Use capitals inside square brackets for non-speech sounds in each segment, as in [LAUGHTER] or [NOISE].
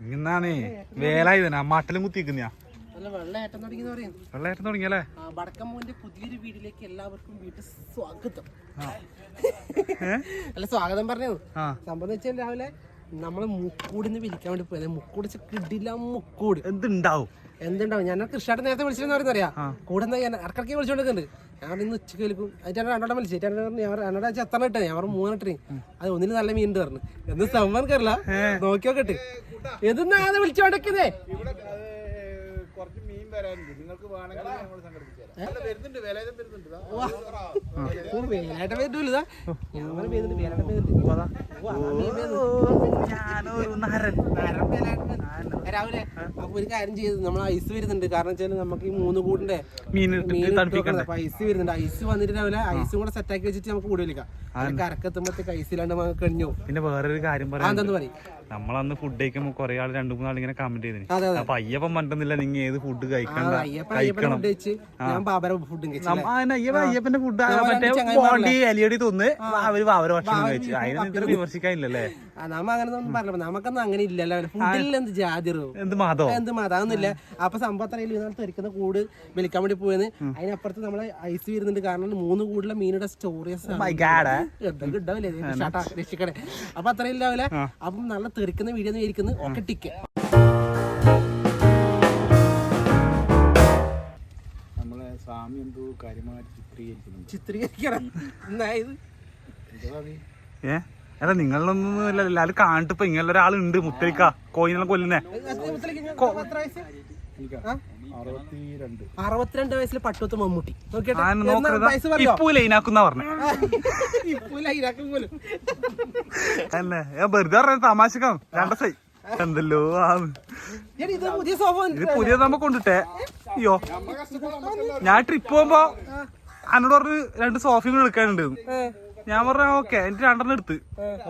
ഇന്നാണേ വേലായി തന്നെ മട്ടലും കുത്തിക്കുന്നയാ വെള്ളയേറ്റം തുടങ്ങിയെന്ന് പറയും വെള്ളമായിട്ട് തുടങ്ങിയല്ലേ ആ, വടക്കമ്മൂന്റെ പുതിയൊരു വീട്ടിലേക്ക് എല്ലാവർക്കും വീട്ടിൽ സ്വാഗതം? [LAUGHS] അല്ല സ്വാഗതം പറഞ്ഞു സംഭവം വെച്ചാൽ രാവിലെ നമ്മൾ മുക്കൂടിന്ന് വിളിക്കാൻ വേണ്ടി പോയത്. മുക്കൂട് കിടില മുക്കൂട്. എന്തുണ്ടാവും? എന്തുണ്ടാവും? ഞാൻ കൃഷിയായിട്ട് നേരത്തെ വിളിച്ചെന്ന് പറയുന്ന അറിയാം കൂടെ ഇടക്കിടക്ക് വിളിച്ചോണ്ടിരിക്കുന്നുണ്ട് ഞാൻ ഇന്ന് ഉച്ചയ്ക്ക് വലിപ്പം അതിന്റെ രണ്ടാം മത്സ്യം രണ്ടോടെ പറഞ്ഞു ഞാൻ വെച്ചാൽ എത്ര ഇട്ടേ? ഞാൻ പറഞ്ഞു മൂന്നിട്ടിന് അത് ഒന്നിന് നല്ല മീൻ പറഞ്ഞു. എന്ന് സംഭവം കറില്ല നോക്കി നോക്കട്ടെ എന്തിനാണ് വിളിച്ചോണ്ടിരിക്കുന്നേ? കുറച്ച് മീൻ വരാനുണ്ട്. നിങ്ങൾക്ക് വേണമെങ്കിൽ നമ്മൾ രാവിലെ ഒരു കാര്യം ചെയ്ത് നമ്മൾ ഐസ് വരുന്നുണ്ട്. കാരണം വെച്ചാൽ നമുക്ക് ഈ മൂന്ന് കൂടിന്റെ ഐസ് വരുന്നുണ്ട്. ഐസ് വന്നിട്ട് രാവിലെ ഐസും കൂടെ സെറ്റാക്കി വെച്ചിട്ട് നമുക്ക് കൂടി വിളിക്കാം കരക്കെത്തുമ്പോഴത്തേക്ക് ഐസ് ഇല്ലാണ്ട് നമുക്ക് കഴിഞ്ഞു. പിന്നെ വേറൊരു കാര്യം പറയും? നമ്മളന്ന് ഫുഡ് കഴിക്കുമ്പോ കൊറേ ആൾ രണ്ടു മൂന്നാൾ ഇങ്ങനെ കമന്റ് ചെയ്തിന്. അപ്പൊ അയ്യപ്പൻ പറഞ്ഞില്ല നിങ്ങൾ ഏത് ഫുഡ് കഴിക്കണ്ട? അയ്യപ്പ അയ്യപ്പ അയ്യപ്പന്റെ ഫുഡ് മറ്റേ? ബോണ്ടി എലിയടി തിന്ന് അവർ അവരെ ഭക്ഷണം കഴിച്ചു. അതിന് ഇത്ര വിമർശിക്കാനില്ലല്ലേ? നമ്മ അങ്ങനെ ഒന്നും പറഞ്ഞപ്പോ നമുക്കൊന്നും അങ്ങനെ ഇല്ലല്ലോ. ഫുഡിൽ എന്ത് ജാതിറോ എന്ത് മാതോ? എന്ത് മതാന്നില്ല അപ്പൊ സംഭവം അറിയില്ല ഇതാണ് തെറിക്കുന്ന കൂട് വിളിക്കാൻ വേണ്ടി പോയെന്ന്. അതിനപ്പുറത്ത് നമ്മളെ ഐസ് വരുന്നുണ്ട്. കാരണം മൂന്ന് കൂടിലെ മീനുടെ സ്റ്റോറീസ് മൈ ഗാഡ് ഉണ്ടാവില്ലേ ഷാട്ടാ രക്ഷിക്കണേ. അപ്പൊ അത്രയും ഇല്ലാവില്ല അപ്പം നല്ല തെറിക്കുന്ന വീഡിയോ ഇരിക്കുന്നത് ഒക്കെ ടിക്ക്. നമ്മളെ സ്വാമി എന്തോ കാര്യമായിട്ട് ചിത്രീകരിക്കുന്നുണ്ട്. ചിത്രീകരിക്കണം. എന്നായത് എന്താ? ഏ? അല്ല നിങ്ങളിലൊന്നും ഇല്ല എല്ലാരും കാണിട്ട് ഇപ്പൊ ഇങ്ങനെ ഒരാളുണ്ട് മുത്തലിക്ക. കോയിനെല്ലാം കൊല്ലുന്നേ? അറുപത്തിരണ്ട്. വയസ്സിൽ പട്ടുത്ത് മമ്മൂട്ടി. നോക്കിയിട്ട് ആ എന്നാ നോക്കരുത് വയസ്സ് പറയോ ഇപ്പൊ ലൈനാക്കുന്ന പറഞ്ഞ. [LAUGHS] അല്ലേ? വെറുതെ പറഞ്ഞ തമാശക്കാം. രണ്ടസൈ എന്തല്ലോ പുതിയ സോഫ ഇത് പുതിയ നമ്മ കൊണ്ടിട്ടേ അയ്യോ. ഞാൻ ട്രിപ്പ് പോകുമ്പോ അന്നോട് പറഞ്ഞ് രണ്ട് സോഫയും എടുക്കാനുണ്ട്. ഞാൻ പറഞ്ഞ ഓക്കെ എനിക്ക് രണ്ടെണ്ണം എടുത്ത്.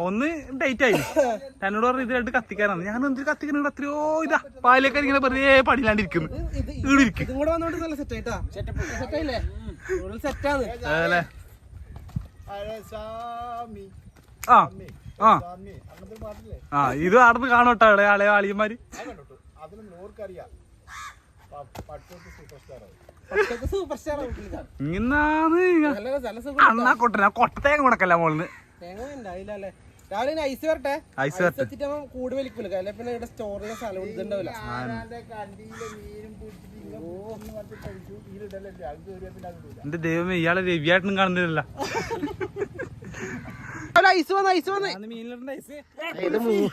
ഒന്ന് ഡേറ്റ് ആയി. എന്നോട് പറഞ്ഞു ഇത് രണ്ട് കത്തിക്കാനാണ്. ഞാൻ എന്ത് കത്തിക്കാനുണ്ട് എത്രയോ ഇതാ. പാലൊക്കെ ഇങ്ങനെ വെറുതെ പണിയിലാണ്ടിരിക്കുന്നു ഇവിടെ ഇരിക്കും. ആ ആ. ആ ഇത് ആടന്ന് കാണോട്ടോ ഇവിടെ ആളെ ആളിയന്മാര്. അതിലും നോർക്കറിയാം. പട്ടോട്ട് സൂപ്പർ സ്റ്റാർ സ്റ്റാർ അണ്ണാ കൊട്ടന മോളിന്ന്. തേങ്ങ ഉണ്ടായില്ല അല്ലേ? രാവിലെ ഐസ് വരട്ടെ? ഐസ് വരട്ടെ. കൂട് വലിക്കൂല. അല്ലെ പിന്നെ ഇവിടെ സ്റ്റോറിലെ സ്ഥലം ഇതുണ്ടാവില്ല എന്റെ ദൈവമേ ഇയാളെ രവിയായിട്ടും കാണുന്നില്ല ഐസ് വന്ന് ഐസ് വന്ന്. ഇത് മൂ-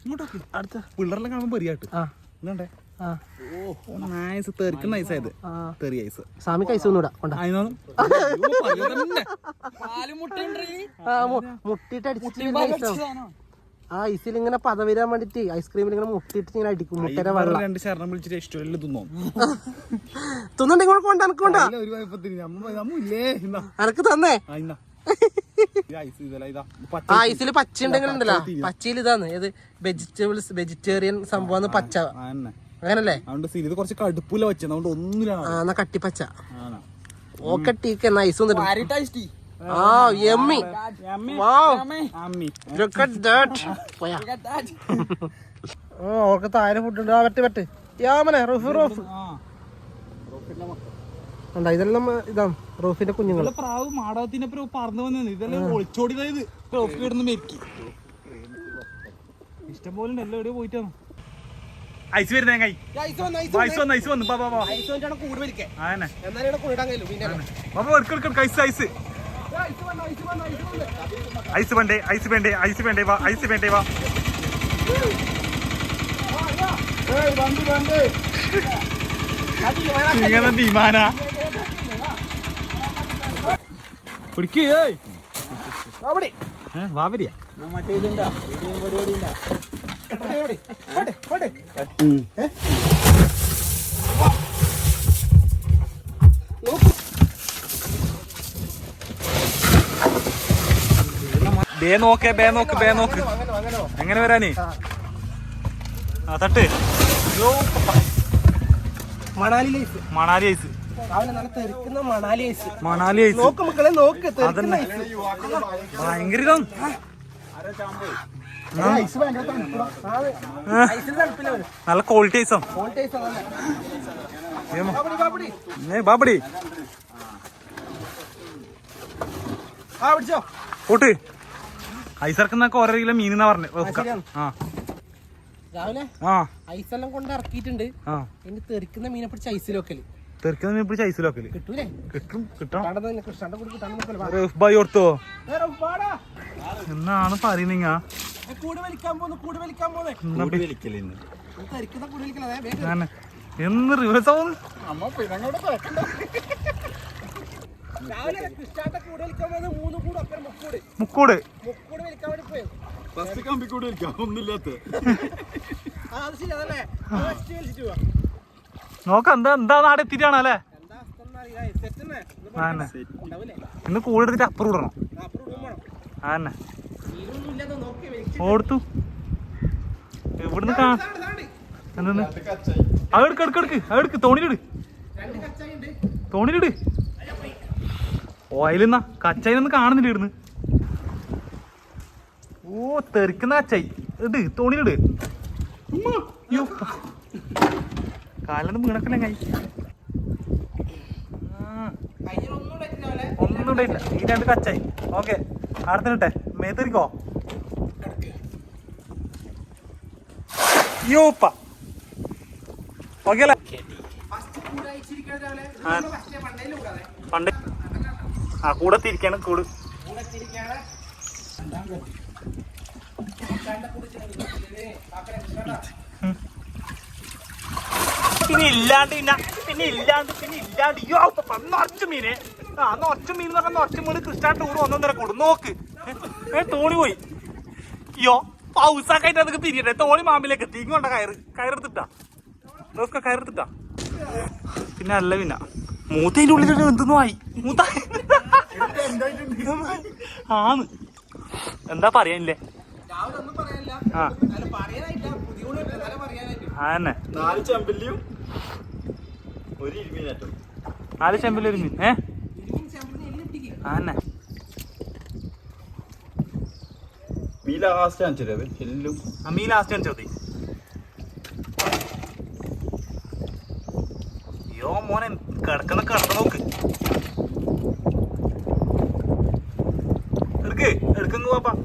ഇങ്ങോട്ടൊക്കെ. അടുത്ത. പിള്ളേരെല്ലാം കാണുമ്പോ പെരിയാട്ട് ആ. ഇതുണ്ടേ നൈസ് തെറി ഐസ് സ്വാമിക്ക് ഐസ് ഒന്നും ഇടാം കൊണ്ടാ? ആ, ഐസിൽ ഇങ്ങനെ പത വരാൻ വേണ്ടിട്ട് ഐസ്ക്രീമിൽ ഇങ്ങനെ മുട്ടിട്ട് ഇങ്ങനെ അടിക്കും മുട്ടര വെള്ളം. രണ്ട് ശരണം വിളിച്ചിട്ട് ഇഷ്ടമല്ല തിന്നോ? തിന്നുണ്ട് ഇങ്ങോട്ട് കൊണ്ട എനക്ക് കൊണ്ടാ. തന്നേ. ഐസിൽ പച്ച ഉണ്ടെങ്കിൽ ഉണ്ടല്ലോ പച്ചയിൽ ഇതാണ് ഏത്? വെജിറ്റബിൾസ് വെജിറ്റേറിയൻ സംഭവം പച്ച. അങ്ങനല്ലേ? അതുകൊണ്ട് സീൻ ഇത് കുറച്ച് കടുപ്പില്ല വെച്ചത് അതുകൊണ്ട് ഒന്നിലാണ് ആ എന്നാ കട്ടിപ്പച്ച. ഓക്കെ ടീക്ക് നൈസ് വന്നിട്ട് ആ യമ്മി അമ്മി Look at that. പോയാ. ഓ അവർക്ക് താഴെ ഫുഡ് ഉണ്ട്. ആ വെട്ട് വെട്ട്. യാമനെ റൂഫ് റൂഫ്. ഇതെല്ലാം ഇതാണ് റോഫിന്റെ കുഞ്ഞുങ്ങൾ. പ്രാവ് മാടകത്തിനപ്പുറം പറന്നു വന്നു ഇതെല്ലാം ഒളിച്ചോടിയതായത് ട്രോഫി കിടന്ന് മെരുക്കി ഇഷ്ടം പോലെ ഉണ്ട് എല്ലാം എവിടെയോ പോയിട്ടാണ്. ഐസ് വരുന്നേ കൈ. ഐസ് വന്ന് ഐസ് വന്ന് ബാ ബാ ഐസ് ഐസ് ഐസ് വേണ്ടേ ഐസ് വേണ്ടേ ഐസ് വേണ്ടേ വാ ഐസ് വേണ്ടേ വാ. ഇങ്ങനെ പിടിക്കേ വാവരിയാ മറ്റേ ഇതുണ്ടാ പരിപാടി ഉണ്ടാ ബേ നോക്കേ ബേ നോക്ക് ബേ നോക്ക്. എങ്ങനെ വരാനേ? ആ തട്ട്. Manali ice Manali ice Manali ice Manali ice നോക്ക് മക്കളെ നോക്ക് ഭയങ്കര നല്ല ക്വാളിറ്റി ഐസം. ബാബുടി. കൂട്ട്. ഐസിറക്കുന്നൊക്കെ ഓരോ കിലോ മീൻ എന്നാ പറഞ്ഞു. ആ രാവിലെ ആ. ഐസ് എല്ലാം കൊണ്ട് ഇറക്കിയിട്ടുണ്ട്. ആ. ഇനി തെറിക്കുന്ന മീനെ പിടിച്ച് ഐസിൽ വെക്കൽ. തെറിക്കുന്ന മീൻ പിടിച്ച് കിട്ടൂലേ? കിട്ടും കിട്ടണം. റഫ് ബായി ഓർത്തോ നേരെ പാടാ എന്നാണ് പറയുന്നീങ്ങ എന്ന് റിവേഴ്സ് ആവുന്നു? അമ്മ പിണങ്ങോടെ കുഴക്കണ്ട രാവിലെ കൃഷ്ണാന്റെ കൂട് വലിക്കാൻ മൂന്ന് കൂട് അപ്പുറം മുക്കൂട്. മുക്കോട്. മുക്കൂട് വലിക്കാൻ വേണ്ടി പോയത് ഫസ്റ്റ് കമ്പി കൂടി നോക്കാം എന്താ എന്താ നാട് എത്തിയിട്ടാണ് അല്ലേ? ആന്നെ? ഇന്ന് കൂടെടുത്തിട്ട് അപ്പുറം ഇടണം. ആന്നെ ഓടുത്തു. ഇവിടുന്ന് കാ. എന്തെന്ന് അത് എടുക്ക് എടുക്ക് എടുക്ക്. അത് എടുക്ക് തോണിയിലിട്. രണ്ട് കച്ചായി ഉണ്ട്. തോണിയിലിട്. ഓയിലെന്നാ കച്ചായിനൊന്നും കാണുന്നില്ല ഇടുന്ന് ഓ തെറിക്കുന്ന കച്ചായി. ഇട് തോണിയിലിട്. അയ്യോ. കാലിന് വീണക്കല്ലേ കൈ? ഒന്നും ഉണ്ടായില്ല ഈ രണ്ട് കച്ചായി. ഓക്കെ. അടുത്തിട്ടെ മേത്തിരിക്കോ? യോപ്പ അല്ലേ. പണ്ട്. ആ കൂടെ തിരിക്കാണ് കൂട് കൂടെ അയച്ചിരിക്കാണ്. കൃഷ്ണാന്റെ കൂട് ചെറുത്. കാക്കടെ കൃഷ്ണാ. പിന്നെ ഇല്ലാണ്ട് പിന്നെ പിന്നെ ഇല്ലാണ്ട് പിന്നെ ഇല്ലാണ്ട്. അയ്യോ നിറച്ച മീനെ. ആ നിറച്ച മീൻ എന്ന് പറഞ്ഞാൽ നിറച്ച മീൻ കൃഷ്ണ ടൂർ ഒന്നൊന്നര കൂടും. നോക്ക്. ഏ തോണി പോയി. യോ പൗസാക്കായിട്ട് അതൊക്കെ പിരിയട്ടെ തോണി മാമ്പിലേക്ക് എത്തി. ഇങ്ങോട്ട കയറ്. കയറെടുത്തിട്ടാ. നോക്ക കയറെടുത്തിട്ടാ. പിന്നെ അല്ല പിന്നെ മൂത്തതിന്റെ ഉള്ളിൽ എന്തെന്നു ആയി. മൂത്ത ആന്ന്. എന്താ പറയാനില്ലേ. ആ. അല്ല, പറയാനായില്ല. പുതിയ കൂട് പറയാനായിട്ട്. ആ തന്നെ. നാല് ചെമ്പല്ലിയും ഒരു ചെമ്പിൽ ഒരു മീൻ. ഏ? ആന്നെ. ചെമ്പിന് എലി കിട്ടിക്ക്. ആ തന്നെ മീ ലാസ്റ്റ് കാണിച്ചത് എല്ലും. ആ മീൻ ലാസ്റ്റ് കാണിച്ചാൽ മതി അയ്യോ മോനെ കിടക്കുന്ന കിടന്ന് നോക്ക്. എടുക്ക് എടുക്കുന്നു പാപ്പ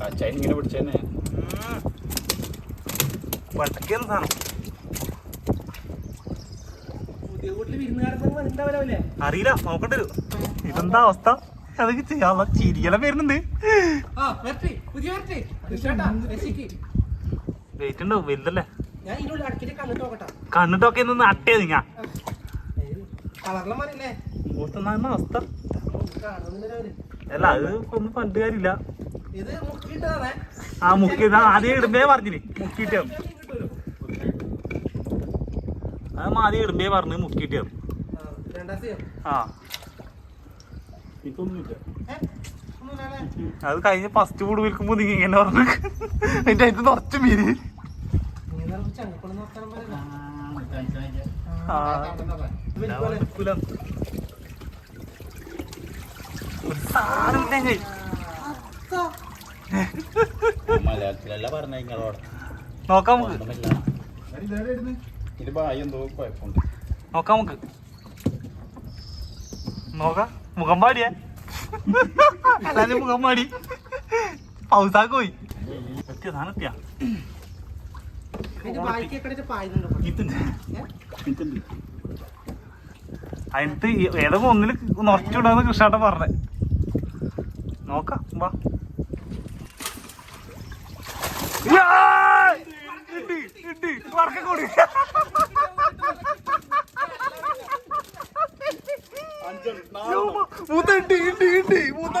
കച്ചായി ഇങ്ങനെ പിടിച്ചതന്നെ വട്ടക്കുന്ന സാധനം അറിയില്ല നോക്കണ്ട വരും ഇതെന്താ അവസ്ഥ? അതൊക്കെ ചെയ്യാനുള്ള ചിരിയെല്ലാം വരുന്നുണ്ട്. വെയിറ്റ് ഉണ്ടാവും വലുതല്ലേ? നോക്കട്ടെ. കണ്ടിട്ടൊക്കെ നിന്ന് അട്ടയത് ഞാൻ. അവസ്ഥ. അല്ല അത് ഒന്നും പണ്ട് കാര്യമില്ല. ആ മുക്കി ആദ്യം ഇടുമ്പേ പറഞ്ഞിന്. മുക്കിയിട്ട് കിട്ടൂലോ അത് ആദ്യം ഇടുമ്പേ പറഞ്ഞ് മുക്കിട്ട് ആ, അത് കഴിഞ്ഞ ഫസ്റ്റ് ഫുഡ് വിൽക്കുമ്പോ നീ ഇങ്ങനെ പറഞ്ഞു എന്റെ അതിന് നിറച്ച് മീര് നോക്കാം നമുക്ക്. ഇത് ബായി എന്തോ കുഴപ്പമുണ്ട്. നോക്കാം നമുക്ക്. നോക്കാം. മുഖം പാടിയേ. എല്ലാരും മുഖം പാടി. പൗസാക്ക് പോയി എത്തിയ? സാധനം എത്തിയ? അതിനകത്ത് ഏതൊക്കെ ഒന്നിൽ നിറച്ചുവിടാന്ന് കൃഷ്ണാട്ടൻ പറഞ്ഞേ. നോക്കാം വാ. യാ! ഇണ്ട്, വർക്ക കൂടി. കൊടു. യോ, മൂത്ത ഇണ്ട്, ഇണ്ട്, ഇണ്ട്, മൂത്ത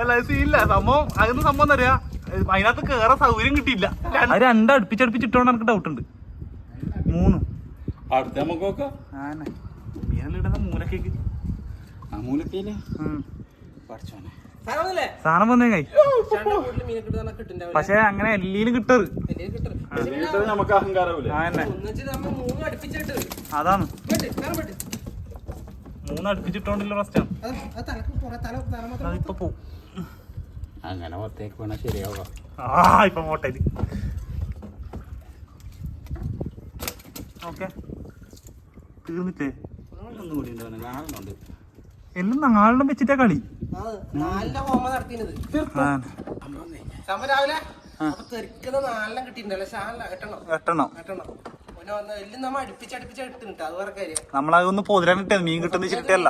അല്ല സീനില്ല സംഭവം അതൊന്നും സംഭവം എന്താ പറയാ അതിനകത്ത് കേറാൻ സൗകര്യം കിട്ടിയില്ല. അത് രണ്ട് അടുപ്പിച്ചടുപ്പിച്ചിട്ടോണ്ട് എനിക്ക് ഡൗട്ട് ഉണ്ട്. മൂന്നും. അടുത്ത നമുക്ക് നോക്കാം. മൂലക്കേക്ക്? ആ മൂലക്കേലേ. പഠിച്ചോനെ സാധനം? വന്നേ കൈ. പക്ഷെ അങ്ങനെ എല്ലിയിലും കിട്ടരുത്. നമുക്ക് അഹങ്കാരമില്ല. അതാണ്. മൂന്ന് അടുപ്പിച്ചിട്ടോണ്ടില്ല അതിപ്പോ പോവും. അങ്ങനെ പുറത്തേക്ക് വീണാൽ ശരിയാവുക. ആ ഇപ്പൊ പോട്ടെ ഓക്കെ. തീർന്നിട്ടേ ഒന്നും കൂടി എല്ലാം നാളെ വെച്ചിട്ടാ കളി. നാലിന്റെ ഹോമ നടത്തിയത് സമ രാവിലെ? തെറിക്കുന്ന നാലെണ്ണം കിട്ടിയിട്ടുണ്ടല്ലോ. നമ്മളതൊന്ന് പൊതിരാൻ കിട്ടിയത്. മീൻ കിട്ടുന്ന ചിട്ടല്ല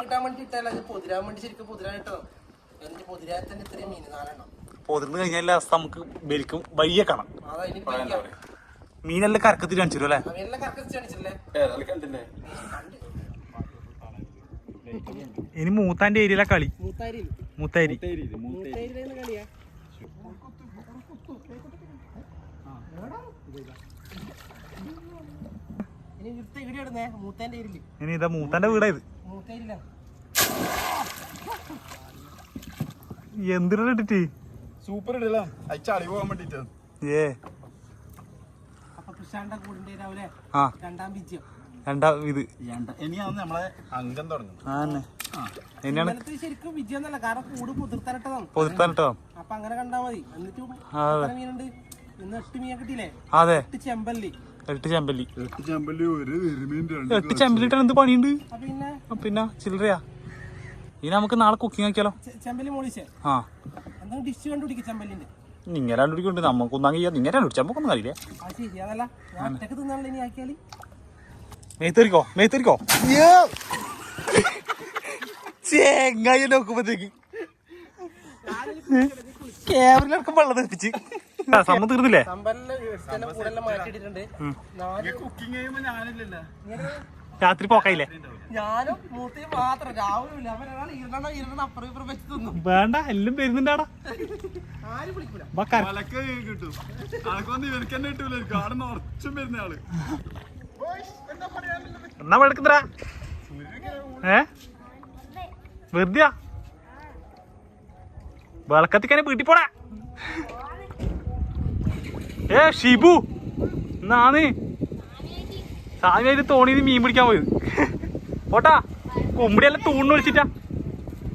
പൊതിർന്ന് കഴിഞ്ഞാൽ നമുക്ക് ബലിക്കും. വയ്യ കാണാം. മീനെല്ലാം കറക്കത്തിൽ കാണിച്ചു തരും അല്ലേ അവയെല്ലാം കറക്റ്റ് കാണിച്ചില്ലേ കണ്ടില്ലേ ഇനി മൂത്താന്റെ ഏരിയയിലെ കളി. മൂത്താരി. ഇനി ഇതാ മൂത്താന്റെ വീടാ ഇത്. മൂത്താരിയിലാണ് എന്തിനാ ഇട്ടിട്ട്? സൂപ്പർ ഇടലാ. അടി പോകാൻ വേണ്ടിട്ടാണ് ഏ. അപ്പൊ കൃഷാന്റെ കൂടിന്റെ രാവിലെ ആ. രണ്ടാം വിജയം. രണ്ടാ ഇത്. ഇനിയാണ് നമ്മളെ അംഗം തുടങ്ങുന്നത്. ആ തന്നെ. എന്നെയാണ് ഇന്നലത്തെ ശരിക്കും വിജയം എന്നല്ല കാരണം കൂട് കുതിർത്തരട്ടതാണ് പൊതിർത്താൻ അപ്പൊ അങ്ങനെ കണ്ടാ മതി. എന്നിട്ട് മീനുണ്ട്? ഇന്ന് എട്ട് മീൻ കിട്ടിയില്ലേ? അതെ. എട്ട് ചെമ്പല്ലി. എട്ട് ചെമ്പല്ലി. എട്ട് ചെമ്പല്ലി ഒരു എട്ട് ചെമ്പല്ലിട്ടാണ് എന്ത് പണിയുണ്ട്? അപ്പൊ പിന്നെ? പിന്നെ ചില്ലറയാ. ഇനി നമുക്ക് നാളെ കുക്കിംഗ് ആക്കിയാലോ? ചെമ്പല്ലി മോളിച്ചേ? ആ. എന്തെങ്കിലും ഡിഷ് കണ്ടുപിടിക്കും ചെമ്പല്ലിന്റെ? രണ്ടുപിടിക്കുന്നുണ്ട് നമുക്കൊന്നും ചെയ്യാം. നിങ്ങ രണ്ടുപിടിച്ചാൽ നമുക്കൊന്നും കഴിയില്ലേ അത് ശരി അതല്ല ഞാൻ ഒറ്റയ്ക്ക് തിന്നാണല്ലോ ഇനി ആക്കിയാൽ? മേത്തരിക്കോ മേത്തരിക്കോ. ചേങ്ങായി നോക്കുമ്പോഴത്തേക്ക് ക്യാമറയിലൊക്കെ വെള്ളം തെറിപ്പിച്ച് സമ്മ തീർന്നില്ലേ? രാത്രി പോക്കായില്ലേ? വേണ്ട എല്ലാം വരുന്നുണ്ടാടാ കിട്ടും. ആൾക്ക് വന്ന് ഇവർക്ക് തന്നെ കിട്ടൂല. കാണുന്ന ഉറച്ചും വരുന്ന ആൾ എന്നാ എടുക്കുന്നടാ ഏ? വെറുതെയാ? വിളക്കത്തിക്കാനെ വീട്ടിൽ പോടാ. ഏ ഷിബു. എന്നാന്ന്? സാമിയായിട്ട് തോണിന്ന് മീൻ പിടിക്കാൻ പോയത്. പോട്ടാ. കുമ്പിടിയെല്ലാം തൂണ് വിളിച്ചിട്ടാ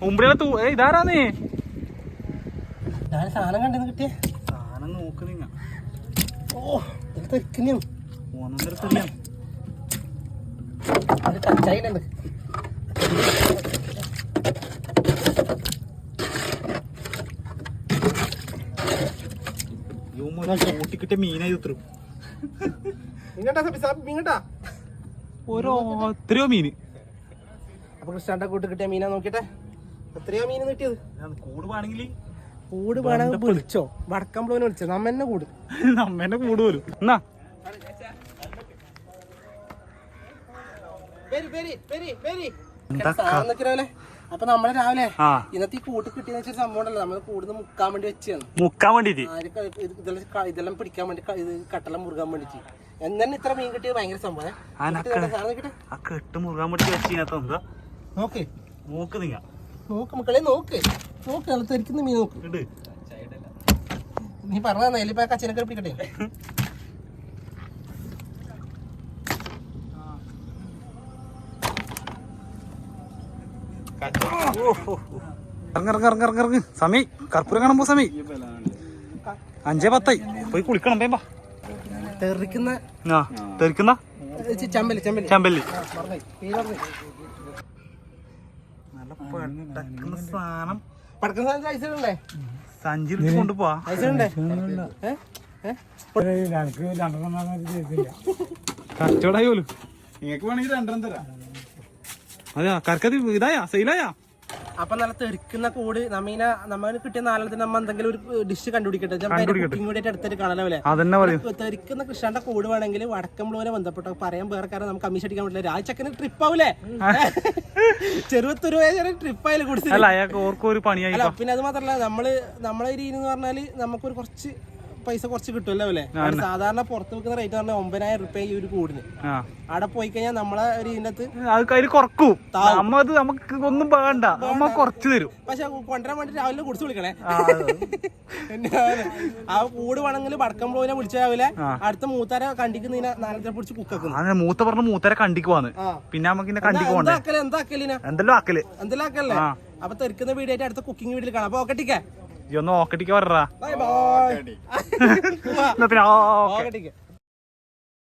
കുമ്പിടിയെല്ലാം തൂ ഏ ഇതാരാന്നേ? ഞാൻ സാധനം കണ്ടെന്ന് കിട്ടിയ? സാധനം നോക്കുന്നില്ല ഓ ഒന്നൊന്നര തെളിയാ അത് മീനായി ഉത്തരും. ഇങ്ങട്ടാ ഓരോ എത്രയോ മീന്. അപ്പൊ കൃഷ്ണാന്റെ കൂട്ട് കിട്ടിയ മീനാ നോക്കിട്ടെ. എത്രയോ മീന് കിട്ടിയത്? കൂടുവാണെങ്കിൽ കൂട് വേണമെങ്കിൽ വിളിച്ചോ. വടക്കമ്പളോനെ വിളിച്ചോ. നമ്മ തന്നെ കൂട്. നമ്മേനെ കൂട് പോലും. എന്നാ എന്താ ക- സാധനം നിൽക്കണല്ലേ അപ്പൊ നമ്മൾ രാവിലെ ആ. ഇന്നത്തെ ഈ കൂട്ട് കിട്ടിയെന്ന് വെച്ചൊരു സംഭവം ഉണ്ടല്ലോ നമ്മൾ കൂടുന്ന് മുക്കാൻ വേണ്ടി വെച്ചാണ് മുക്കാൻ വേണ്ടി ഇതെല്ലാം പിടിക്കാൻ വേണ്ടി ഇത് കട്ടെല്ലാം മുറുകാൻ വേണ്ടിട്ട്. എന്നെ ഇത്ര മീൻ കിട്ടിയത് ഭയങ്കര സംഭവം ആ കെട്ട് മുറുകാൻ വേണ്ടി വെച്ചിനകത്ത് എന്താ? നോക്ക്. നോക്ക് നിങ്ങ നോക്ക് മക്കളെ നോക്ക്. നോക്ക് മീൻ നോക്ക്. നീ പറഞ്ഞ നെല്ലിപ്പ കച്ചനൊക്കെ പിടിക്കട്ടെ? [LAUGHS] ഇറങ്ങ ഇറങ്ങ ഇറങ്ങ ഇറങ്ങ സമി കർപ്പൂരം കാണുമ്പോ സമി. അഞ്ചേ പത്തായി. പോയി കുളിക്കണം പേമ്പാ തെറിക്കുന്ന ആ തെറിക്കുന്ന? ചെമ്പല്ലി ചമ്പൽ ചമ്പൽ ചമ്പല്ലി മറന്നോയി. നല്ല പടക്കുന്ന സാധനം. പടക്കുന്ന സാധനം സഞ്ചി കൊണ്ടുപോവാ. കച്ചവടായി പോലും. നിങ്ങൾക്ക് വേണമെങ്കിൽ രണ്ടെണ്ണം തരാം. അതെയാ കറക്കത് ഇതായാ സെയിലായാ. അപ്പൊ നല്ല തെറിക്കുന്ന കൂട് നമ്മീന നമ്മന് കിട്ടിയ നാലത്തിന് നമ്മ എന്തെങ്കിലും ഒരു ഡിഷ് കണ്ടുപിടിക്കട്ടെ? കൂടി അടുത്തൊരു കാണാനല്ലേ തെറിക്കുന്ന കൃഷ്ണന്റെ കൂട് വേണമെങ്കിൽ വടക്കമ്പളൂരെ ബന്ധപ്പെട്ടോ പറയാൻ വേറെ കാരണം നമുക്ക് കമ്മീഷൻ അടിക്കാൻ പറ്റില്ല. രാജക്കന് ട്രിപ്പ് ആവൂലേ? ചെറുപത്തൊരു ട്രിപ്പ് ആയാലും അല്ല പിന്നെ അത് മാത്രല്ല നമ്മൾ നമ്മളെ രീതി എന്ന് പറഞ്ഞാൽ നമുക്കൊരു കുറച്ച് പൈസ കുറച്ച് കിട്ടുമല്ലോ അല്ലേ? സാധാരണ പുറത്ത് വെക്കുന്ന റേറ്റ് പറഞ്ഞാൽ ഒമ്പതിനായിരം റുപ്യ ഈ ഒരു കൂടിന്. അവിടെ പോയി കഴിഞ്ഞാൽ നമ്മളെ ഒരു ഇതിനകത്ത് അത് കയ്യിൽ കുറക്കും. നമുക്ക് ഒന്നും വേണ്ട. നമ്മ കുറച്ച് തരും. പക്ഷെ കൊണ്ടുവരാൻ വേണ്ടി രാവിലെ കുടിച്ച് വിളിക്കണേ. ആ, [LAUGHS] കൂട് വേണമെങ്കിൽ വടക്കം ബ്ലോവിനെ വിളിച്ച രാവിലെ അടുത്ത മൂത്താരെ കണ്ടിക്കുന്ന നാലത്തെ പിടിച്ച് കുക്കും അങ്ങനെ മൂത്ത പറഞ്ഞ മൂത്തരെ കണ്ടിക്ക് പോന്ന് പിന്നെ നമുക്ക് ഇന്നെ കണ്ടിക്ക് പോണ്ടേ എന്താക്കൽ എന്താക്കലിന എന്തെല്ലോ ആക്കൽ. എന്തെല്ലാം അപ്പൊ തെരക്കുന്ന വീഡിയോ ആയിട്ട് അടുത്ത കുക്കിംഗ് വീഡിയോയിൽ കാണാം. അപ്പൊ ഓക്കെ ഈ ഒന്ന് ഓക്കട്ടിക്ക് പറ. ബൈ ബൈ [LAUGHS] എന്നാ പിന്നെ ഓക്കെ.